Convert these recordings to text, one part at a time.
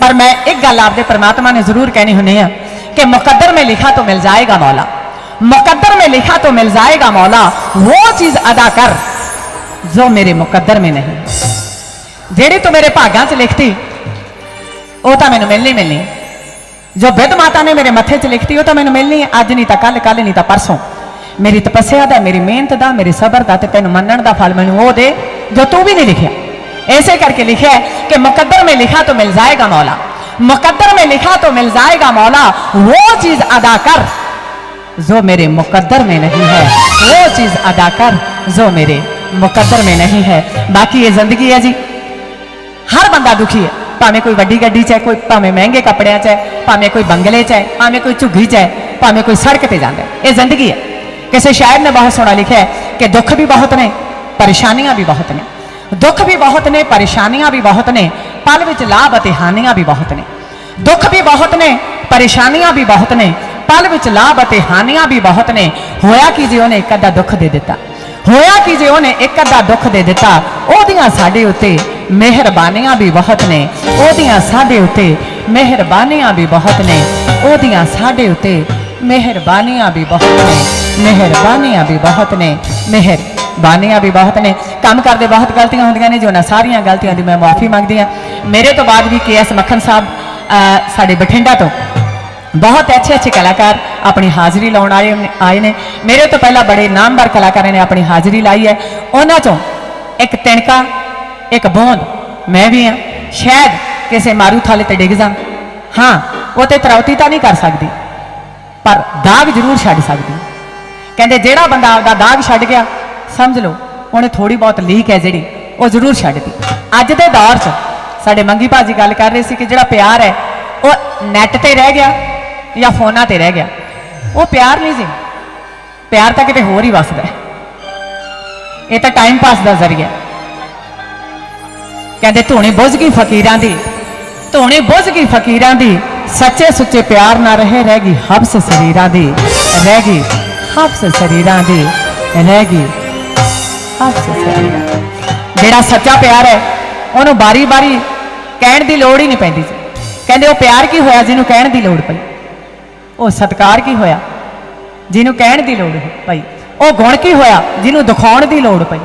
ਪਰ ਮੈਂ ਇੱਕ ਗੱਲ ਆਪਦੇ परमात्मा ने जरूर कहनी होनी है कि मुकद्दर में लिखा तो मिल जाएगा मौला मुकद्दर में लिखा तो मिल जाएगा मौला वो चीज अदा कर जो मेरे मुकद्दर में नहीं ਜਿਹੜੀ ਤੂੰ ਮੇਰੇ ਭਾਗਾਂ 'ਚ ਲਿਖਤੀ ਉਹ ਤਾਂ ਮੈਨੂੰ ਮਿਲਣੀ ਮਿਲਣੀ ਹੈ। ਜੋ ਬਿੱਧ ਮਾਤਾ ਨੇ ਮੇਰੇ ਮੱਥੇ 'ਚ ਲਿਖਤੀ ਉਹ ਤਾਂ ਮੈਨੂੰ ਮਿਲਣੀ ਹੈ ਅੱਜ ਨਹੀਂ ਤਾਂ ਕੱਲ ਕੱਲ ਨਹੀਂ ਤਾਂ ਪਰਸੋਂ ਮੇਰੀ ਤਪੱਸਿਆ ਦਾ ਮੇਰੀ ਮਿਹਨਤ ਦਾ ਮੇਰੇ ਸਬਰ ਦਾ ਤੇ ਤੈਨੂੰ ਮੰਨਣ ਦਾ ਫਲ ਮੈਨੂੰ ਉਹ ਦੇ ਜੋ ਤੂੰ ਵੀ ਨਹੀਂ ਲਿਖਿਆ ऐसे करके लिखे कि मुकद्दर में लिखा तो मिल जाएगा मौला। मुकद्दर में लिखा तो मिल जाएगा मौला। वो चीज़ अदा कर जो मेरे मुकद्दर में नहीं है। वो चीज़ अदा कर जो मेरे मुकद्दर में नहीं है। बाकी ये ज़िंदगी है जी। हर बंदा दुखी है। भावे कोई वड्डी गड्डी चाहे कोई भावे महँगे कपड़े चाहे भावे कोई बंगले चाहे भावे कोई झुग्गी चाहे भावे कोई सड़क पे जाता है। ये ज़िंदगी है। किसी शायर ने बहुत सोना लिखा है कि दुख भी बहुत ने, परेशानियाँ भी बहुत ने। ਪਰੇਸ਼ਾਨੀਆਂ ਵੀ ਬਹੁਤ ਨੇ ਦੁੱਖ ਵੀ ਬਹੁਤ ਨੇ ਪਰੇਸ਼ਾਨੀਆਂ ਵੀ ਬਹੁਤ ਨੇ ਪਲ ਵਿੱਚ ਲਾਭ ਅਤੇ ਹਾਨੀਆਂ ਵੀ ਬਹੁਤ ਨੇ ਦੁੱਖ ਵੀ ਬਹੁਤ ਨੇ ਪਰੇਸ਼ਾਨੀਆਂ ਵੀ ਬਹੁਤ ਨੇ ਪਲ ਵਿੱਚ ਲਾਭ ਅਤੇ ਹਾਨੀਆਂ ਵੀ ਬਹੁਤ ਨੇ ਹੋਇਆ ਕੀ ਜੇ ਉਹਨੇ ਇੱਕ ਅੱਧਾ ਦੁੱਖ ਦੇ ਦਿੱਤਾ ਹੋਇਆ ਕੀ ਜੇ ਉਹਨੇ ਇੱਕ ਅੱਧਾ ਦੁੱਖ ਦੇ ਦਿੱਤਾ ਉਹਦੀਆਂ ਸਾਡੇ ਉੱਤੇ ਮਿਹਰਬਾਨੀਆਂ ਵੀ ਬਹੁਤ ਨੇ ਉਹਦੀਆਂ ਸਾਡੇ ਉੱਤੇ ਮਿਹਰਬਾਨੀਆਂ ਵੀ ਬਹੁਤ ਨੇ ਉਹਦੀਆਂ ਸਾਡੇ ਉੱਤੇ ਮਿਹਰਬਾਨੀਆਂ ਵੀ ਬਹੁਤ ਨੇ ਮਿਹਰਬਾਨੀਆਂ ਵੀ ਬਹੁਤ ਨੇ ਮਿਹਰਬਾਨੀਆਂ ਵੀ ਬਹੁਤ ਨੇ। ਕੰਮ ਕਰਦੇ ਬਹੁਤ ਗਲਤੀਆਂ ਹੁੰਦੀਆਂ ਨੇ ਜੋ ਉਹਨਾਂ ਸਾਰੀਆਂ ਗਲਤੀਆਂ ਦੀ ਮੈਂ ਮਾਫੀ ਮੰਗਦੀ ਹਾਂ। ਮੇਰੇ ਤੋਂ ਬਾਅਦ ਵੀ ਕੇਐਸ ਮੱਖਣ ਸਾਹਿਬ ਸਾਡੇ ਬਠਿੰਡਾ ਤੋਂ ਬਹੁਤ ਅੱਛੇ ਅੱਛੇ ਕਲਾਕਾਰ ਆਪਣੀ ਹਾਜ਼ਰੀ ਲਾਉਣ ਆਏ ਆਏ ਨੇ। ਮੇਰੇ ਤੋਂ ਪਹਿਲਾਂ ਬੜੇ ਨਾਮਵਰ ਕਲਾਕਾਰਾਂ ਨੇ ਆਪਣੀ ਹਾਜ਼ਰੀ ਲਾਈ ਹੈ। ਉਹਨਾਂ ਚੋਂ ਇੱਕ ਤਿਣਕਾ, ਇੱਕ ਬੂੰਦ ਮੈਂ ਵੀ ਹਾਂ। ਸ਼ਾਇਦ ਕਿਸੇ ਮਾਰੂ ਥਾਲੇ ਤੇ ਡਿੱਗ ਜਾਂ। ਹਾਂ, ਉਹ ਤੇ ਤਰੌਤੀ ਤਾਂ ਨਹੀਂ ਕਰ ਸਕਦੀ, ਪਰ ਦਾਗ ਜ਼ਰੂਰ ਛੱਡ ਸਕਦੀ। ਕਹਿੰਦੇ ਜਿਹੜਾ ਬੰਦਾ ਆਪਦਾ ਦਾਗ ਛੱਡ ਗਿਆ ਸਮਝ ਲਓ, ਉਹਨੇ ਥੋੜੀ ਬਹੁਤ ਲੀਕ ਹੈ ਜਿਹੜੀ, ਉਹ ਜ਼ਰੂਰ ਛੱਡਦੀ ਅੱਜ ਦੇ ਦੌਰ 'ਚ ਸਾਡੇ ਮੰਗੀ ਭਾਜੀ ਗੱਲ ਕਰ ਰਹੇ ਸੀ ਕਿ ਜਿਹੜਾ ਪਿਆਰ ਹੈ, ਉਹ ਨੈਟ ਤੇ ਰਹਿ ਗਿਆ ਜਾਂ ਫੋਨਾਂ ਤੇ ਰਹਿ ਗਿਆ? ਉਹ ਪਿਆਰ ਨਹੀਂ ਜੀ ਪਿਆਰ ਤਾਂ ਕਿਤੇ ਹੋਰ ਹੀ ਵਸਦਾ ਹੈ। ਇਹ ਤਾਂ ਟਾਈਮ ਪਾਸ ਦਾ ਜ਼ਰੀਆ ਕਹਿੰਦੇ ਧੂਣੀ ਬੁੱਝ ਗਈ ਫਕੀਰਾਂ ਦੀ, ਧੂਣੀ ਬੁੱਝ ਗਈ ਫਕੀਰਾਂ ਦੀ, ਸੱਚੇ ਸੁੱਚੇ ਪਿਆਰ ਨਾ ਰਹੇ, ਰਹਿ ਗਈ ਹਬਸ ਸਰੀਰਾਂ ਦੀ, ਰਹਿ ਗਈ ਹਬਸ ਸਰੀਰਾਂ ਦੀ, ਰਹਿ ਗਈ ਹਬਸ ਸਰੀਰਾਂ ਜਿਹੜਾ ਸੱਚਾ ਪਿਆਰ ਹੈ, ਉਹਨੂੰ ਬਾਰੀ-ਬਾਰੀ ਕਹਿਣ ਦੀ ਲੋੜ ਹੀ ਨਹੀਂ ਪੈਂਦੀ ਜੀ ਕਹਿੰਦੇ, ਉਹ ਪਿਆਰ ਕੀ ਹੋਇਆ ਜਿਹਨੂੰ ਕਹਿਣ ਦੀ ਲੋੜ ਪਈ? ਉਹ ਸਤਕਾਰ ਕੀ ਹੋਇਆ ਜਿਹਨੂੰ ਕਹਿਣ ਦੀ ਲੋੜ ਪਈ? ਉਹ ਗੁਣ ਕੀ ਹੋਇਆ ਜਿਹਨੂੰ ਦਿਖਾਉਣ ਦੀ ਲੋੜ ਪਈ?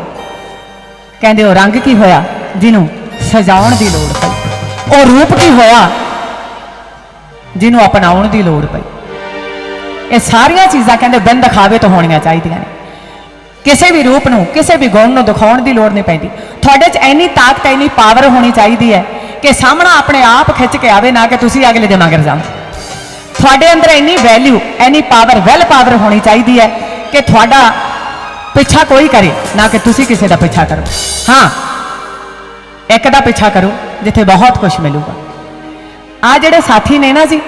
ਕਹਿੰਦੇ, ਉਹ ਰੰਗ ਕੀ ਹੋਇਆ ਜਿਹਨੂੰ ਸਜਾਉਣ ਦੀ ਲੋੜ ਪਈ? ਉਹ ਰੂਪ ਕੀ ਹੋਇਆ ਜਿਹਨੂੰ ਅਪਣਾਉਣ ਦੀ ਲੋੜ ਪਈ? ਇਹ ਸਾਰੀਆਂ ਚੀਜ਼ਾਂ ਕਹਿੰਦੇ, ਬਿਨ ਦਿਖਾਵੇ ਤੋਂ ਹੋਣੀਆਂ ਚਾਹੀਦੀਆਂ ਨੇ। ਕਿਸੇ ਵੀ ਰੂਪ ਨੂੰ, ਕਿਸੇ ਵੀ ਗੁਣ ਨੂੰ ਦਿਖਾਉਣ ਦੀ ਲੋੜ ਨਹੀਂ ਪੈਂਦੀ। ਤੁਹਾਡੇ 'ਚ ਇੰਨੀ ਤਾਕਤ, ਇੰਨੀ ਪਾਵਰ ਹੋਣੀ ਚਾਹੀਦੀ ਹੈ ਕਿ ਸਾਹਮਣਾ ਆਪਣੇ ਆਪ ਖਿੱਚ ਕੇ ਆਵੇ, ਨਾ ਕਿ ਤੁਸੀਂ ਅਗਲੇ ਦੇ ਮਗਰ ਜਾਓ। ਤੁਹਾਡੇ ਅੰਦਰ ਇੰਨੀ ਵੈਲਿਊ ਇੰਨੀ ਪਾਵਰ ਵੈਲ ਪਾਵਰ ਹੋਣੀ ਚਾਹੀਦੀ ਹੈ ਕਿ ਤੁਹਾਡਾ ਪਿੱਛਾ ਕੋਈ ਕਰੇ, ਨਾ ਕਿ ਤੁਸੀਂ ਕਿਸੇ ਦਾ ਪਿੱਛਾ ਕਰੋ। ਹਾਂ, ਇੱਕ ਦਾ ਪਿੱਛਾ ਕਰੋ, ਜਿੱਥੇ ਬਹੁਤ ਕੁਝ ਮਿਲੂਗਾ। ਆ ਜਿਹੜੇ ਸਾਥੀ ਨੇ ਨਾ ਜੀ,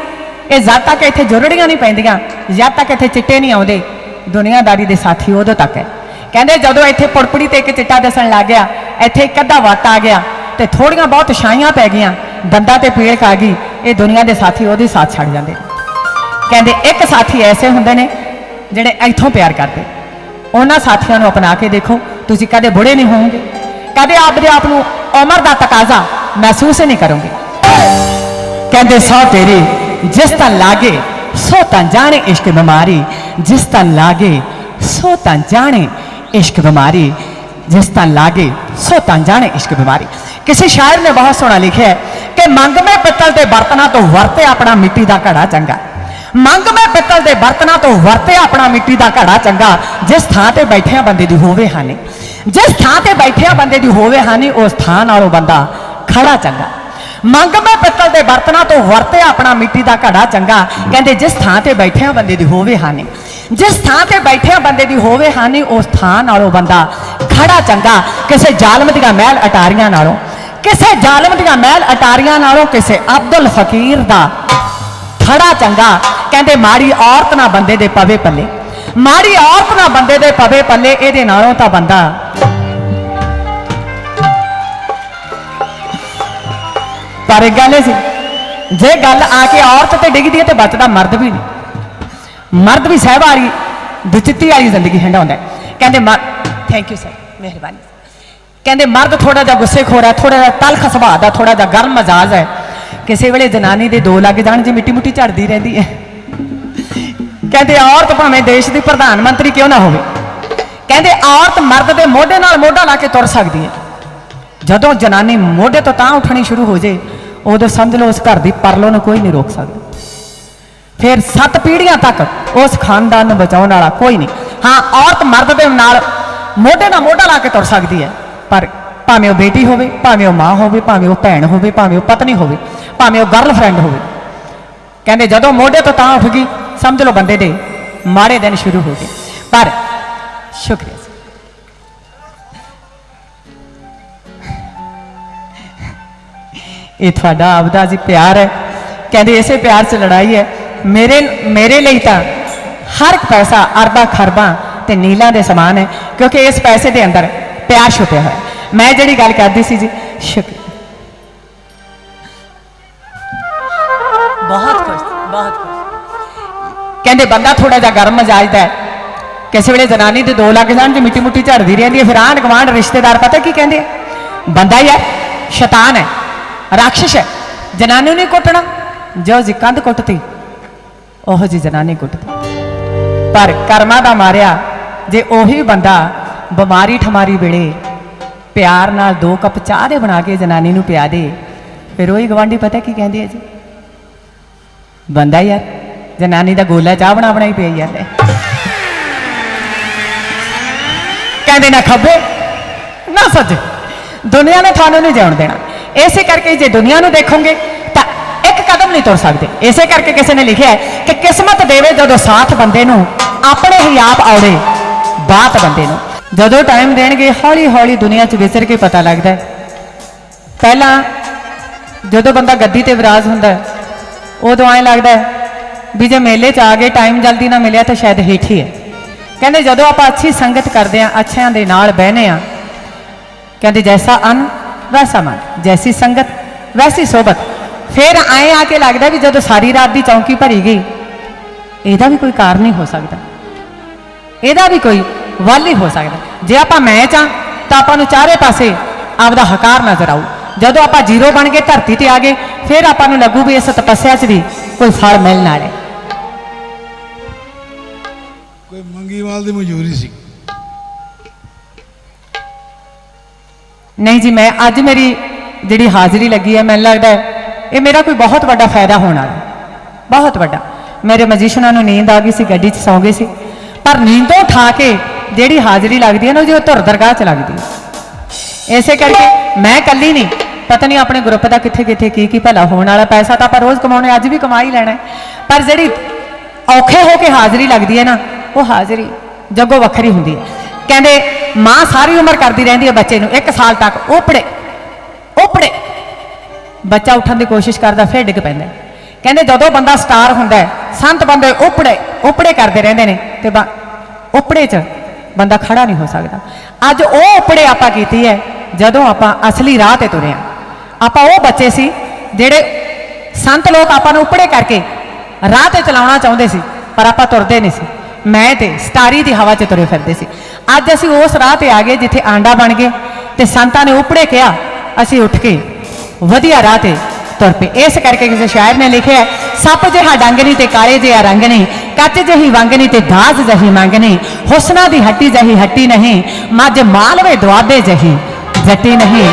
ਇਹ ਜਦ ਤੱਕ ਇੱਥੇ ਜੁਰੜੀਆਂ ਨਹੀਂ ਪੈਂਦੀਆਂ, ਜਦ ਤੱਕ ਇੱਥੇ ਚਿੱਟੇ ਨਹੀਂ ਆਉਂਦੇ, ਦੁਨੀਆਦਾਰੀ ਦੇ ਸਾਥੀ ਉਦੋਂ ਤੱਕ ਹੈ। ਕਹਿੰਦੇ ਜਦੋਂ ਇੱਥੇ ਪੁੜਪੜੀ ਤੇ ਇੱਕ ਚਿੱਟਾ ਦਿਸਣ ਲੱਗ ਗਿਆ, ਇੱਥੇ ਇੱਕ ਅੱਧਾ ਵੱਟ ਆ ਗਿਆ ਤੇ ਥੋੜੀਆਂ ਬਹੁਤ ਛਾਈਆਂ ਪੈ ਗਈਆਂ, ਦੰਦਾਂ ਤੇ ਪੀੜ ਆ ਗਈ, ਇਹ ਦੁਨੀਆ ਦੇ ਸਾਥੀ ਉਹਦੇ ਸਾਥ ਛੱਡ ਜਾਂਦੇ। ਕਹਿੰਦੇ ਇੱਕ ਸਾਥੀ ਐਸੇ ਹੁੰਦੇ ਨੇ ਜਿਹੜੇ ਇੱਥੋਂ ਪਿਆਰ ਕਰਦੇ। ਉਹਨਾਂ ਸਾਥੀਆਂ ਨੂੰ ਅਪਣਾ ਕੇ ਦੇਖੋ, ਤੁਸੀਂ ਕਦੇ ਬੁੜੇ ਨਹੀਂ ਹੋਵੋਗੇ। ਕਦੇ ਆਪਦੇ ਆਪ ਨੂੰ ਉਮਰ ਦਾ ਤਕਾਜ਼ਾ ਮਹਿਸੂਸ ਨਹੀਂ ਕਰੋਗੇ। ਕਹਿੰਦੇ ਸੌ ਤੇਰੇ, ਜਿਸ ਤਾਂ ਲਾਗੇ, ਸੋ ਤਾਂ ਜਾਣੇ ਇਸ਼ਕ ਬਿਮਾਰੀ। ਜਿਸ ਤਾਂ ਲਾਗੇ, ਸੋ ਤਾਂ ਜਾਣੇ ਇਸ਼ਕ ਬਿਮਾਰੀ, ਜਿਸ ਤਾਂ ਲਾਗੇ ਸੋ ਤਾਂ ਜਾਣੇ ਇਸ਼ਕ ਬਿਮਾਰੀ। ਕਿਸੇ ਸ਼ਾਇਰ ਨੇ ਬਹੁਤ ਸੋਹਣਾ ਲਿਖਿਆ ਕਿ ਮੰਗ ਮੈਂ ਪਿੱਤਲ ਦੇ ਬਰਤਨਾਂ ਤੋਂ ਵਰਤੇ ਆਪਣਾ ਮਿੱਟੀ ਦਾ ਘੜਾ ਚੰਗਾ। ਮੰਗ ਮੈਂ ਪਿੱਤਲ ਦੇ ਬਰਤਨਾਂ ਤੋਂ ਵਰਤੇ ਆਪਣਾ ਮਿੱਟੀ ਦਾ ਘੜਾ ਚੰਗਾ, ਜਿਸ ਥਾਂ ਤੇ ਬੈਠਿਆ ਬੰਦੇ ਦੀ ਹੋਵੇ ਹਾਨੀ। ਜਿਸ ਥਾਂ ਤੇ ਬੈਠਿਆ ਬੰਦੇ ਦੀ ਹੋਵੇ ਹਾਨੀ, ਉਸ ਥਾਂ ਨਾਲੋਂ ਬੰਦਾ ਖੜਾ ਚੰਗਾ। ਮੰਗ ਮੈਂ ਪਿੱਤਲ ਦੇ ਬਰਤਨਾਂ ਤੋਂ ਵਰਤੇ ਆਪਣਾ ਮਿੱਟੀ ਦਾ ਘੜਾ ਚੰਗਾ, ਕਹਿੰਦੇ ਜਿਸ ਥਾਂ ਤੇ ਬੈਠਿਆ ਬੰਦੇ ਦੀ ਹੋਵੇ ਹਾਨੀ। ਜਿਸ ਥਾਂ ਤੇ ਬੈਠਿਆ ਬੰਦੇ ਦੀ ਹੋਵੇ ਹਾਨੀ, ਉਸ ਥਾਂ ਨਾਲੋਂ ਬੰਦਾ ਖੜਾ ਚੰਗਾ। ਕਿਸੇ ਜ਼ਾਲਮ ਦੀਆਂ ਮਹਿਲ ਅਟਾਰੀਆਂ ਨਾਲੋਂ। ਕਿਸੇ ਜ਼ਾਲਮ ਦੀਆਂ ਮਹਿਲ ਅਟਾਰੀਆਂ ਨਾਲੋਂ ਕਿਸੇ ਅਬਦੁਲ ਫਕੀਰ ਦਾ ਖੜਾ ਚੰਗਾ। ਕਹਿੰਦੇ ਮਾੜੀ ਔਰਤ ਨਾ ਬੰਦੇ ਦੇ ਪਵੇ ਪੱਲੇ। ਮਾੜੀ ਔਰਤ ਨਾ ਬੰਦੇ ਦੇ ਪਵੇ ਪੱਲੇ, ਇਹਦੇ ਨਾਲੋਂ ਤਾਂ ਬੰਦਾ ਪਰ ਇੱਕ ਗੱਲ ਇਹ ਸੀ, ਜੇ ਗੱਲ ਆ ਕੇ ਔਰਤ ਤੇ ਡਿੱਗਦੀ ਹੈ ਤੇ ਬਚਦਾ ਮਰਦ ਵੀ ਨਹੀਂ। ਮਰਦ ਵੀ ਸਹਿਬਾਰੀ ਦੁਚਿੱਤੀ ਵਾਲੀ ਜ਼ਿੰਦਗੀ ਹੰਡਾਉਂਦਾ ਹੈ। ਕਹਿੰਦੇ ਥੈਂਕ ਯੂ ਸਰ ਮਿਹਰਬਾਨੀ। ਕਹਿੰਦੇ ਮਰਦ ਥੋੜਾ ਜਿਹਾ ਗੁੱਸੇਖੋਰ ਹੈ ਥੋੜਾ ਜਿਹਾ ਤਲਖ ਸੁਭਾਅ ਦਾ ਥੋੜਾ ਜਿਹਾ ਗਰਮ ਮਜ਼ਾਜ ਹੈ। ਕਿਸੇ ਵੇਲੇ ਜਨਾਨੀ ਦੇ ਦੋ ਲੱਗ ਜਾਣ, ਜੀ ਮਿੱਟੀ ਮੁੱਟੀ ਝੜਦੀ ਰਹਿੰਦੀ ਹੈ। ਕਹਿੰਦੇ ਔਰਤ ਭਾਵੇਂ ਦੇਸ਼ ਦੀ ਪ੍ਰਧਾਨ ਮੰਤਰੀ ਕਿਉਂ ਨਾ ਹੋਵੇ। ਕਹਿੰਦੇ ਔਰਤ ਮਰਦ ਦੇ ਮੋਢੇ ਨਾਲ ਮੋਢਾ ਲਾ ਕੇ ਤੁਰ ਸਕਦੀ ਹੈ। ਜਦੋਂ ਜਨਾਨੀ ਮੋਢੇ ਤੋਂ ਤਾਂ ਉੱਠਣੀ ਸ਼ੁਰੂ ਹੋ ਜੇ, ਉਦੋਂ ਸਮਝ ਲਓ ਉਸ ਘਰ ਦੀ ਪਰਲੋ ਨੂੰ ਕੋਈ ਨਹੀਂ ਰੋਕ ਸਕਦਾ। ਫਿਰ ਸੱਤ ਪੀੜ੍ਹੀਆਂ ਤੱਕ ਉਸ ਖਾਨਦਾਨ ਨੂੰ ਬਚਾਉਣ ਵਾਲਾ ਕੋਈ ਨਹੀਂ। ਹਾਂ, ਔਰਤ ਮਰਦ ਦੇ ਨਾਲ ਮੋਢੇ ਨਾਲ ਮੋਢਾ ਲਾ ਕੇ ਤੁਰ ਸਕਦੀ ਹੈ, ਪਰ ਭਾਵੇਂ ਉਹ ਬੇਟੀ ਹੋਵੇ, ਭਾਵੇਂ ਉਹ ਮਾਂ ਹੋਵੇ, ਭਾਵੇਂ ਉਹ ਭੈਣ ਹੋਵੇ, ਭਾਵੇਂ ਉਹ ਪਤਨੀ ਹੋਵੇ, ਭਾਵੇਂ ਉਹ ਗਰਲਫ੍ਰੈਂਡ ਹੋਵੇ। ਕਹਿੰਦੇ ਜਦੋਂ ਮੋਢੇ ਤੋਂ ਤਾਂ ਉੱਠ ਗਈ, ਸਮਝ ਲਓ ਬੰਦੇ ਦੇ ਮਾੜੇ ਦਿਨ ਸ਼ੁਰੂ ਹੋ ਗਏ। ਪਰ ਸ਼ੁਕਰੀਆ ਇਹ ਤੁਹਾਡਾ ਆਪਦਾ ਜੀ ਪਿਆਰ ਹੈ। ਕਹਿੰਦੇ ਇਸੇ ਪਿਆਰ 'ਚ ਲੜਾਈ ਹੈ। ਮੇਰੇ ਮੇਰੇ ਲਈ ਤਾਂ ਹਰ ਪੈਸਾ ਅਰਬਾਂ ਖਰਬਾਂ ਤੇ ਨੀਲਾਂ ਦੇ ਸਮਾਨ ਹੈ ਕਿਉਂਕਿ ਇਸ ਪੈਸੇ ਦੇ ਅੰਦਰ ਪਿਆਰ ਛੁਪਿਆ ਹੋਇਆ ਹੈ। ਮੈਂ ਜਿਹੜੀ ਗੱਲ ਕਰਦੀ ਸੀ ਜੀ ਸ਼ੁਕਰੀਆ ਬਹੁਤ ਖੁਸ਼ ਬਹੁਤ ਖੁਸ਼। ਕਹਿੰਦੇ ਬੰਦਾ ਥੋੜਾ ਜਿਹਾ ਗਰਮ ਮਜਾਜ ਦਾ ਹੈ। ਕਿਸੇ ਵੇਲੇ ਜਨਾਨੀ ਦੇ ਦੋ ਲੱਗ ਜਾਣ ਜੇ ਮਿੱਟੀ ਮੁੱਟੀ ਝੜਦੀ ਰਹਿੰਦੀ ਹੈ ਫਿਰ ਆਂਢ ਗੁਆਂਢ ਰਿਸ਼ਤੇਦਾਰ ਪਤਾ ਕੀ ਕਹਿੰਦੇ ਬੰਦਾ ਹੀ ਹੈ ਸ਼ੈਤਾਨ ਹੈ ਰਾਖਸ਼ ਹੈ। ਜਨਾਨੀ ਨੂੰ ਨਹੀਂ ਕੁੱਟਣਾ ਜੋ ਜੀ ਕੰਧ ਕੁੱਟਤੀ ਉਹ ਜੀ ਜਨਾਨੀ ਕੁੱਟਦੀ। ਪਰ ਕਰਮਾਂ ਦਾ ਮਾਰਿਆ, ਜੇ ਉਹੀ ਬੰਦਾ ਬਿਮਾਰੀ ਠਮਾਰੀ ਵੇਲੇ ਪਿਆਰ ਨਾਲ ਦੋ ਕੱਪ ਚਾਹ ਦੇ ਬਣਾ ਕੇ ਜਨਾਨੀ ਨੂੰ ਪਿਆ ਦੇ, ਫਿਰ ਉਹੀ ਗਵਾਂਢੀ ਪਤਾ ਕੀ ਕਹਿੰਦੀ ਹੈ ਜੀ? ਬੰਦਾ ਯਾਰ, ਜਨਾਨੀ ਦਾ ਗੋਲਾ ਚਾਹ ਬਣਾ ਬਣਾਈ ਪਈ ਯਾਰ ਕਹਿੰਦੇ, ਨਾ ਖੱਬੇ, ਨਾ ਸੱਜੇ, ਦੁਨੀਆ ਨੇ ਤੁਹਾਨੂੰ ਨਹੀਂ ਜਾਣ ਦੇਣਾ। ਇਸੇ ਕਰਕੇ ਜੇ ਦੁਨੀਆ ਨੂੰ ਦੇਖੋਗੇ ਕਦਮ ਨਹੀਂ ਤੁਰ ਸਕਦੇ। ਇਸੇ ਕਰਕੇ ਕਿਸੇ ਨੇ ਲਿਖਿਆ ਹੈ ਕਿ ਕਿਸਮਤ ਦੇਵੇ ਜਦੋਂ ਸਾਥ ਬੰਦੇ ਨੂੰ ਆਪਣੇ ਹੀ ਆਪ ਆਉੜੇ ਬਾਤ ਬੰਦੇ ਨੂੰ। ਜਦੋਂ ਟਾਈਮ ਦੇਣਗੇ ਹੌਲੀ ਹੌਲੀ ਦੁਨੀਆ 'ਚ ਵਿਚਰ ਕੇ ਪਤਾ ਲੱਗਦਾ ਹੈ। ਪਹਿਲਾਂ ਜਦੋਂ ਬੰਦਾ ਗੱਦੀ ਤੇ ਵਿਰਾਜ ਹੁੰਦਾ ਹੈ, ਉਦੋਂ ਐਂ ਲੱਗਦਾ ਹੈ ਵੀ ਜੇ ਮੇਲੇ 'ਚ ਆ ਗਏ ਟਾਈਮ ਜਲਦੀ ਨਾ ਮਿਲਿਆ ਤਾਂ ਸ਼ਾਇਦ ਹੇਠੀ ਹੈ ਕਹਿੰਦੇ ਜਦੋਂ ਆਪਾਂ ਅੱਛੀ ਸੰਗਤ ਕਰਦੇ ਆਂ ਅੱਛਿਆਂ ਦੇ ਨਾਲ ਬਹਿਨੇ ਆਂ ਕਹਿੰਦੇ ਜੈਸਾ ਅਨ ਵੈਸਾ ਮਨ। ਜੈਸੀ ਸੰਗਤ ਵੈਸੀ ਸੋਬਤ ਫਿਰ ਐਂ ਆ ਕੇ ਲੱਗਦਾ ਵੀ ਜਦੋਂ ਸਾਰੀ ਰਾਤ ਦੀ ਚੌਂਕੀ ਭਰੀ ਗਈ ਇਹਦਾ ਵੀ ਕੋਈ ਕਾਰਨ ਨਹੀਂ ਹੋ ਸਕਦਾ। ਇਹਦਾ ਵੀ ਕੋਈ ਵੱਲ ਹੀ ਹੋ ਸਕਦਾ। ਜੇ ਆਪਾਂ ਮੈਚ ਆ ਤਾਂ ਆਪਾਂ ਨੂੰ ਚਾਰੇ ਪਾਸੇ ਆਪਦਾ ਹਕਾਰ ਨਜ਼ਰ ਆਊ। ਜਦੋਂ ਆਪਾਂ ਜ਼ੀਰੋ ਬਣ ਕੇ ਧਰਤੀ ਤੇ ਆ ਗਏ ਫਿਰ ਆਪਾਂ ਨੂੰ ਲੱਗੂ ਵੀ ਇਸ ਤਪੱਸਿਆ 'ਚ ਵੀ ਕੋਈ ਫਲ ਮਿਲਣ ਵਾਲਾ ਕੋਈ ਮੰਗੀਵਾਲ ਦੀ ਮਨਜ਼ੂਰੀ ਸੀ। ਨਹੀਂ ਜੀ ਮੈਂ ਅੱਜ ਮੇਰੀ ਜਿਹੜੀ ਹਾਜ਼ਰੀ ਲੱਗੀ ਹੈ ਮੈਨੂੰ ਲੱਗਦਾ ਹੈ ਇਹ ਮੇਰਾ ਕੋਈ ਬਹੁਤ ਵੱਡਾ ਫਾਇਦਾ ਹੋਣ ਵਾਲਾ ਬਹੁਤ ਵੱਡਾ। ਮੇਰੇ ਮਜੀਸ਼ਨਾਂ ਨੂੰ ਨੀਂਦ ਆ ਗਈ ਸੀ, ਗੱਡੀ 'ਚ ਸੌਂ ਗਏ ਸੀ। ਪਰ ਨੀਂਦੋਂ ਉਠਾ ਕੇ ਜਿਹੜੀ ਹਾਜ਼ਰੀ ਲੱਗਦੀ ਹੈ ਨਾ, ਉਹ ਜੋ ਧੁਰ ਦਰਗਾਹ 'ਚ ਲੱਗਦੀ ਹੈ। ਇਸੇ ਕਰਕੇ ਮੈਂ ਇਕੱਲੀ ਨਹੀਂ, ਪਤਾ ਨਹੀਂ ਆਪਣੇ ਗਰੁੱਪ ਦਾ ਕਿੱਥੇ ਕਿੱਥੇ ਕੀ ਕੀ ਭਲਾ ਹੋਣ ਵਾਲਾ, ਪੈਸਾ ਤਾਂ ਆਪਾਂ ਰੋਜ਼ ਕਮਾਉਣੇ, ਅੱਜ ਵੀ ਕਮਾ ਹੀ ਲੈਣਾ ਪਰ ਜਿਹੜੀ ਔਖੇ ਹੋ ਕੇ ਹਾਜ਼ਰੀ ਲੱਗਦੀ ਹੈ ਨਾ, ਉਹ ਹਾਜ਼ਰੀ ਜੱਗੋ ਵੱਖਰੀ ਹੁੰਦੀ ਹੈ। ਕਹਿੰਦੇ ਮਾਂ ਸਾਰੀ ਉਮਰ ਕਰਦੀ ਰਹਿੰਦੀ ਹੈ ਬੱਚੇ ਨੂੰ, ਇੱਕ ਸਾਲ ਤੱਕ, ਉਹ ਓਪੜੇ ਬੱਚਾ ਉੱਠਣ ਦੀ ਕੋਸ਼ਿਸ਼ ਕਰਦਾ, ਫਿਰ ਡਿੱਗ ਪੈਂਦਾ ਕਹਿੰਦੇ ਜਦੋਂ ਬੰਦਾ ਸਟਾਰ ਹੁੰਦਾ ਸੰਤ ਬੰਦੇ ਉਪੜੇ ਉਪੜੇ ਕਰਦੇ ਰਹਿੰਦੇ ਨੇ ਤੇ ਬਾ- ਓਪੜੇ 'ਚ ਬੰਦਾ ਖੜਾ ਨਹੀਂ ਹੋ ਸਕਦਾ। ਅੱਜ ਉਹ ਓਪੜੇ ਆਪਾਂ ਕੀਤੀ ਹੈ, ਜਦੋਂ ਆਪਾਂ ਅਸਲੀ ਰਾਹ ਤੇ ਤੁਰੇ ਹਾਂ। ਆਪਾਂ ਉਹ ਬੱਚੇ ਸੀ, ਜਿਹੜੇ ਸੰਤ ਲੋਕ ਆਪਾਂ ਨੂੰ ਉਪੜੇ ਕਰਕੇ ਰਾਹ ਤੇ ਚਲਾਉਣਾ ਚਾਹੁੰਦੇ ਸੀ, ਪਰ ਆਪਾਂ ਤੁਰਦੇ ਨਹੀਂ ਸੀ। ਮੈਂ ਤੇ ਸਟਾਰੀ ਦੀ ਹਵਾ 'ਚ ਤੁਰੇ ਫਿਰਦੇ ਸੀ। ਅੱਜ ਅਸੀਂ ਉਸ ਰਾਹ ਤੇ ਆ ਗਏ, ਜਿੱਥੇ ਆਂਡਾ ਬਣ ਗਏ ਤੇ ਸੰਤਾਂ ਨੇ ਉਪੜੇ ਕਿਹਾ, ਅਸੀਂ ਉੱਠ ਕੇ ਵਧੀਆ ਰਾਹ ਤੇ ਤੁਰ ਪਏ। ਇਸ ਕਰਕੇ ਕਿਸੇ ਸ਼ਾਇਰ ਨੇ ਲਿਖਿਆ ਸੱਪ ਜਿਹਾ ਡੰਗ ਨਹੀਂ ਤੇ ਕਾਲੇ ਜਿਹਾ ਰੰਗ ਨਹੀਂ, ਕੱਚ ਜਿਹੀ ਵੰਗ ਨਹੀਂ ਤੇ ਦਾਜ਼ ਜਹੀ ਮੰਗ ਨਹੀਂ, ਹੁਸਨਾ ਦੀ ਹੱਟੀ ਜਹੀ ਹੱਟੀ ਨਹੀਂ, ਮੱਝ ਮਾਲਵੇ ਦੁਆਬੇ ਜਹੀ ਜੱਟੀ ਨਹੀਂ।